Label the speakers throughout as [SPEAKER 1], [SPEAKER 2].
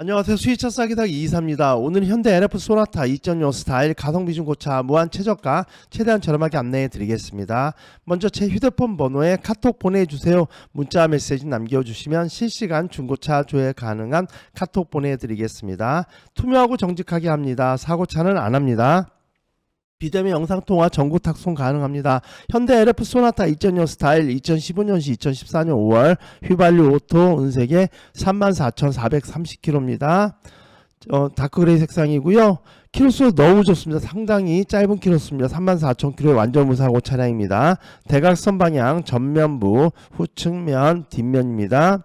[SPEAKER 1] 안녕하세요. 수위차 싸기닥 이이사입니다. 오늘 현대 LF 소나타 2.0 스타일 가성비 중고차 무한 최저가 최대한 저렴하게 안내해 드리겠습니다. 먼저 제 휴대폰 번호에 카톡 보내주세요. 문자 메시지 남겨주시면 실시간 중고차 조회 가능한 카톡 보내드리겠습니다. 투명하고 정직하게 합니다. 사고차는 안 합니다. 비대면 영상통화 전국 탁송 가능합니다. 현대 LF 소나타 2.0 스타일 2015년시 2014년 5월 휘발유 오토 은색의 34,430km입니다. 어, 다크그레이 색상이고요. 키로수 너무 좋습니다. 상당히 짧은 키로수입니다. 34,000km 완전 무사고 차량입니다. 대각선 방향 전면부 후측면 뒷면입니다.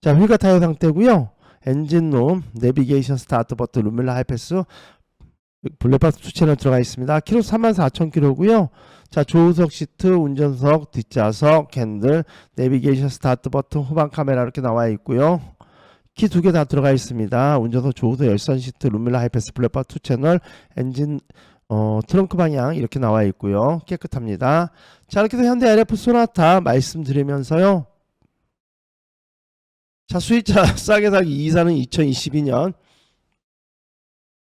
[SPEAKER 1] 자 휠과 타이어 상태고요. 엔진룸 내비게이션 스타트 버튼 루멜라 하이패스 블랙박스 투체널 들어가 있습니다. 키로 34,000km고요. 자, 조우석 시트, 운전석, 뒷좌석, 캔들, 내비게이션 스타트 버튼, 후방 카메라 이렇게 나와 있고요. 키 두 개 다 들어가 있습니다. 운전석, 조우석, 열선 시트, 룸밀라 하이패스, 블랙박스 투체널, 엔진 어, 트렁크 방향 이렇게 나와 있고요. 깨끗합니다. 자, 이렇게 해서 현대 LF 소나타 말씀드리면서요. 자, 수입차 싸게 사기 이사는 2022년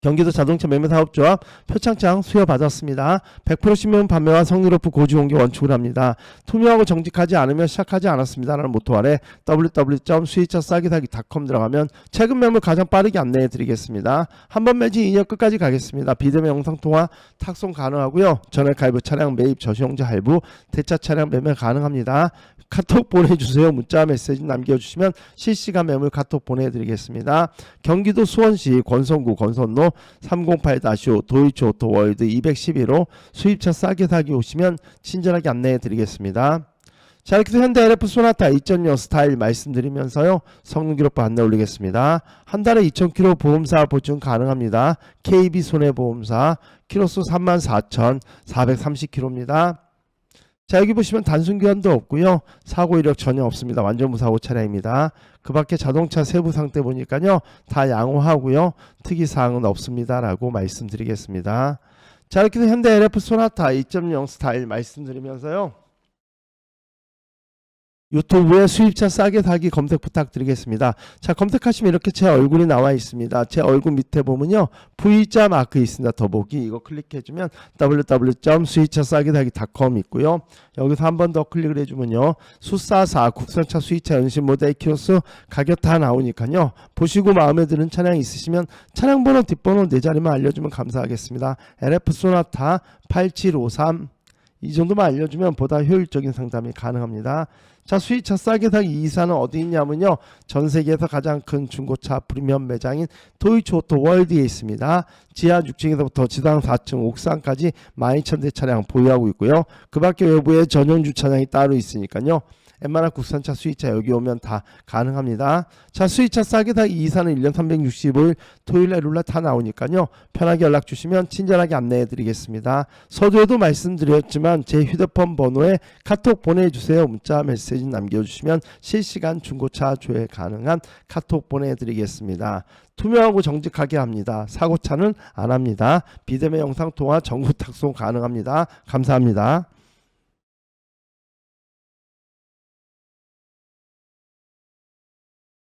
[SPEAKER 1] 경기도 자동차 매매사업조합 표창장 수여받았습니다. 100% 신문 판매와 성능 높은 고지 공개 원칙을 합니다. 투명하고 정직하지 않으면 시작하지 않았습니다 라는 모토 아래 www.수입차싸기사기.com 들어가면 최근 매물 가장 빠르게 안내해 드리겠습니다. 한 번 매진 2년 끝까지 가겠습니다. 비대면 영상통화 탁송 가능하고요. 전액 가입 차량 매입 저시용자 할부 대차 차량 매매 가능합니다. 카톡 보내주세요. 문자 메시지 남겨주시면 실시간 매물 카톡 보내드리겠습니다. 경기도 수원시 권선구 권선로 308-5 도이치 오토 월드 211호 수입차 싸게 사기 오시면 친절하게 안내해 드리겠습니다. 자 이렇게 현대 LF 소나타 2.0 스타일 말씀드리면서요 성능 기록부 안내 올리겠습니다. 한 달에 2,000km 보험사 보증 가능합니다. KB 손해보험사 키로수 34,430km입니다. 자 여기 보시면 단순 교환도 없고요. 사고 이력 전혀 없습니다. 완전 무사고 차량입니다. 그 밖에 자동차 세부 상태 보니까요 다 양호하고요. 특이 사항은 없습니다 라고 말씀드리겠습니다. 자 이렇게 해서 현대 LF 소나타 2.0 스타일 말씀드리면서요 유튜브에 수입차 싸게 사기 검색 부탁드리겠습니다. 자 검색하시면 이렇게 제 얼굴이 나와 있습니다. 제 얼굴 밑에 보면요 V자 마크 있습니다. 더보기 이거 클릭해주면 www.수입차 싸게 사기.com 있고요. 여기서 한 번 더 클릭을 해주면요 수사사 국산차 수입차 연신 모델 키로수 가격 다 나오니까요 보시고 마음에 드는 차량 있으시면 차량 번호 뒷번호 네 자리만 알려주면 감사하겠습니다. LF 소나타 8753 이 정도만 알려주면 보다 효율적인 상담이 가능합니다. 자, 수입차 싸게 사기 이사는 어디 있냐면요. 전 세계에서 가장 큰 중고차 프리미엄 매장인 오토 월드에 있습니다. 지하 6층에서부터 지상 4층 옥상까지 12,000대 차량 보유하고 있고요. 그 밖에 외부에 전용 주차장이 따로 있으니까요. 웬만한 국산차 수입차 여기 오면 다 가능합니다. 자 수입차 싸게 다 이사는 1년 365일 토요일에 룰라 다 나오니까요. 편하게 연락 주시면 친절하게 안내해 드리겠습니다. 서두에도 말씀드렸지만 제 휴대폰 번호에 카톡 보내주세요. 문자 메시지 남겨주시면 실시간 중고차 조회 가능한 카톡 보내드리겠습니다. 투명하고 정직하게 합니다. 사고차는 안 합니다. 비대면 영상 통화 전국 탁송 가능합니다. 감사합니다.